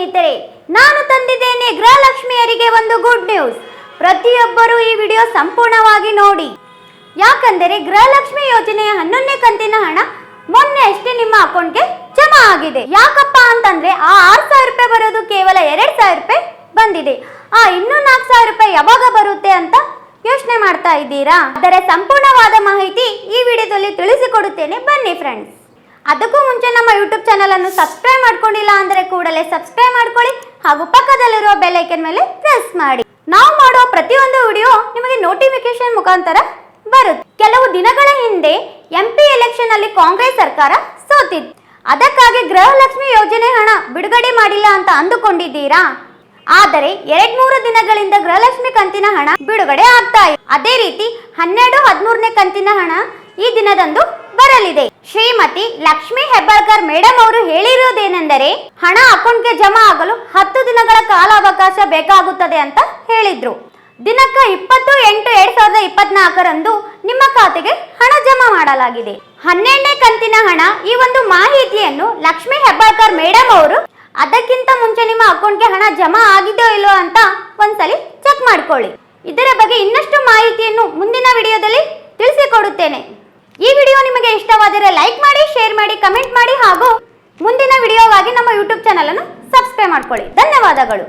ಸ್ನೇಹಿತರೆ, ನಾನು ತಂದಿದ್ದೇನೆ ಗೃಹಲಕ್ಷ್ಮಿಯರಿಗೆ ಒಂದು ಗುಡ್ ನ್ಯೂಸ್ ಪ್ರತಿಯೊಬ್ಬರೂ ಈ ವಿಡಿಯೋ ಸಂಪೂರ್ಣವಾಗಿ ನೋಡಿ. ಯಾಕಂದರೆ ಗೃಹಲಕ್ಷ್ಮಿ ಯೋಜನೆಯ ಹನ್ನೊಂದನೇ ಕಂತಿನ ಹಣ ಮೊನ್ನೆ ಅಷ್ಟೇ ನಿಮ್ಮ ಅಕೌಂಟ್ಗೆ ಜಮಾ ಆಗಿದೆ. ಯಾಕಪ್ಪ ಅಂತಂದ್ರೆ ಆ ಆರು ಸಾವಿರ ರೂಪಾಯಿ ಬರೋದು ಕೇವಲ ಎರಡು ಸಾವಿರ ರೂಪಾಯಿ ಬಂದಿದೆ. ಆ ಇನ್ನೂ ನಾಲ್ಕು ಸಾವಿರ ರೂಪಾಯಿ ಯಾವಾಗ ಬರುತ್ತೆ ಅಂತ ಯೋಚನೆ ಮಾಡ್ತಾ ಇದ್ದೀರಾ? ಅದರ ಸಂಪೂರ್ಣವಾದ ಮಾಹಿತಿ ಈ ವಿಡಿಯೋದಲ್ಲಿ ತಿಳಿಸಿಕೊಡುತ್ತೇನೆ. ಬನ್ನಿ ಫ್ರೆಂಡ್ಸ್ ಅದಕ್ಕೂ ಮುಂಚೆ ನಮ್ಮ ಯೂಟ್ಯೂಬ್ ಚಾನಲ್ ಅನ್ನು ಸಬ್ಸ್ಕ್ರೈಬ್ ಮಾಡ್ಕೊಂಡಿಲ್ಲ ಅಂದರೆ ಕೂಡಲೇ ಸಬ್ಸ್ಕ್ರೈಬ್ ಮಾಡ್ಕೊಳ್ಳಿ ಹಾಗೂ ಪಕ್ಕದಲ್ಲಿರುವ ಬೆಲ್ ಮೇಲೆ ಪ್ರೆಸ್ ಮಾಡಿ. ನಾವು ಮಾಡುವ ಪ್ರತಿಯೊಂದು ವಿಡಿಯೋ ನಿಮಗೆ ನೋಟಿಫಿಕೇಶನ್ ಮುಖಾಂತರ ಬರುತ್ತೆ. ಕೆಲವು ದಿನಗಳ ಹಿಂದೆ ಎಂಪಿ ಎಲೆಕ್ಷನ್ ಅಲ್ಲಿ ಕಾಂಗ್ರೆಸ್ ಸರ್ಕಾರ ಸೋತಿತ್ತು. ಅದಕ್ಕಾಗಿ ಗೃಹಲಕ್ಷ್ಮಿ ಯೋಜನೆ ಹಣ ಬಿಡುಗಡೆ ಮಾಡಿಲ್ಲ ಅಂತ ಅಂದುಕೊಂಡಿದ್ದೀರಾ? ಆದರೆ ಎರಡ್ ಮೂರು ದಿನಗಳಿಂದ ಗೃಹಲಕ್ಷ್ಮಿ ಕಂತಿನ ಹಣ ಬಿಡುಗಡೆ ಆಗ್ತಾ ಇದೆ. ಅದೇ ರೀತಿ ಹನ್ನೆರಡು ಹದಿಮೂರನೇ ಕಂತಿನ ಹಣ ಈ ದಿನದಂದು ಬರಲಿದೆ. ಶ್ರೀಮತಿ ಲಕ್ಷ್ಮಿ ಹೆಬ್ಬಾಳ್ಕರ್ ಮೇಡಮ್ ಅವರು ಹೇಳಿರುವುದೇನೆಂದರೆ, ಹಣ ಅಕೌಂಟ್ಗೆ ಜಮಾ ಆಗಲು ಹತ್ತು ದಿನಗಳ ಕಾಲಾವಕಾಶ ಬೇಕಾಗುತ್ತದೆ ಅಂತ ಹೇಳಿದ್ರು. ದಿನಾಂಕ ಇಪ್ಪತ್ತು ಎಂಟು ಎರಡ್ ಸಾವಿರದ ಇಪ್ಪತ್ನಾಲ್ಕರಂದು ನಿಮ್ಮ ಖಾತೆಗೆ ಹಣ ಜಮಾ ಮಾಡಲಾಗಿದೆ. ಹನ್ನೆರಡನೇ ಕಂತಿನ ಹಣ ಈ ಒಂದು ಮಾಹಿತಿಯನ್ನು ಲಕ್ಷ್ಮಿ ಹೆಬ್ಬಾಳ್ಕರ್ ಮೇಡಮ್ ಅವರು, ಅದಕ್ಕಿಂತ ಮುಂಚೆ ನಿಮ್ಮ ಅಕೌಂಟ್ಗೆ ಹಣ ಜಮಾ ಆಗಿದೆಯೋ ಇಲ್ಲೋ ಅಂತ ಒಂದ್ಸಲಿ ಚೆಕ್ ಮಾಡ್ಕೊಳ್ಳಿ. ಇದರ ಬಗ್ಗೆ ಇನ್ನಷ್ಟು ಮಾಹಿತಿಯನ್ನು ಮುಂದಿನ ವಿಡಿಯೋದಲ್ಲಿ ತಿಳಿಸಿಕೊಡುತ್ತೇನೆ. ಈ ವಿಡಿಯೋ ನಿಮಗೆ ಇಷ್ಟವಾದರೆ ಲೈಕ್ ಮಾಡಿ, ಶೇರ್ ಮಾಡಿ, ಕಮೆಂಟ್ ಮಾಡಿ ಹಾಗೂ ಮುಂದಿನ ವಿಡಿಯೋವಾಗಿ ನಮ್ಮ ಯೂಟ್ಯೂಬ್ ಚಾನಲ್ ಅನ್ನು ಸಬ್ಸ್ಕ್ರೈಬ್ ಮಾಡ್ಕೊಳ್ಳಿ. ಧನ್ಯವಾದಗಳು.